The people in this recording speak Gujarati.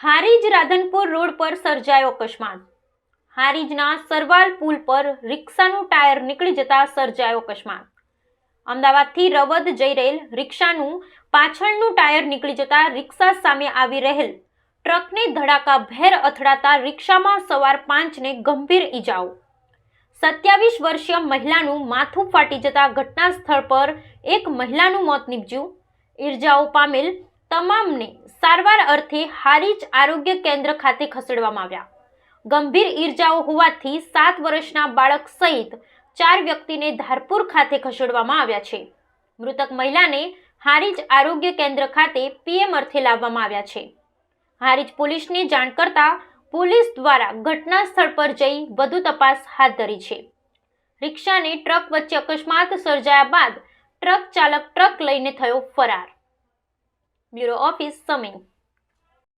હારીજ રાધનપુર રોડ પર સર્જાયો અકસ્માત હારીજના સરવાલ પુલ પર રિક્ષાનું ટાયર નીકળી જતા સર્જાયો અકસ્માત અમદાવાદથી રવદ જઈ રહેલ રિક્ષાનું પાછળનું ટાયર નીકળી જતા રિક્ષા સામે આવી રહેલ ટ્રકને ધડાકા ભેર અથડાતા રિક્ષામાં સવાર પાંચને ગંભીર ઈજાઓ. સત્યાવીસ વર્ષીય મહિલાનું માથું ફાટી જતા ઘટના સ્થળ પર એક મહિલાનું મોત નીપજ્યું. ઈજાઓ પામેલ તમામને સારવાર અર્થે હારીજ આરોગ્ય કેન્દ્ર ખાતે ખસેડવામાં આવ્યા. ગંભીર ઈર્જાઓ હોવાથી સાત વર્ષના બાળક સહિત ચાર વ્યક્તિને ધારપુર ખાતે ખસેડવામાં આવ્યા છે. મૃતક મહિલાને હારીજ આરોગ્ય કેન્દ્ર ખાતે પીએમ અર્થે લાવવામાં આવ્યા છે. હારીજ પોલીસને જાણ કરતા પોલીસ દ્વારા ઘટના સ્થળ પર જઈ વધુ તપાસ હાથ ધરી છે. રિક્ષાને ટ્રક વચ્ચે અકસ્માત સર્જાયા બાદ ટ્રક ચાલક ટ્રક લઈને થયો ફરાર. Bureau Office também.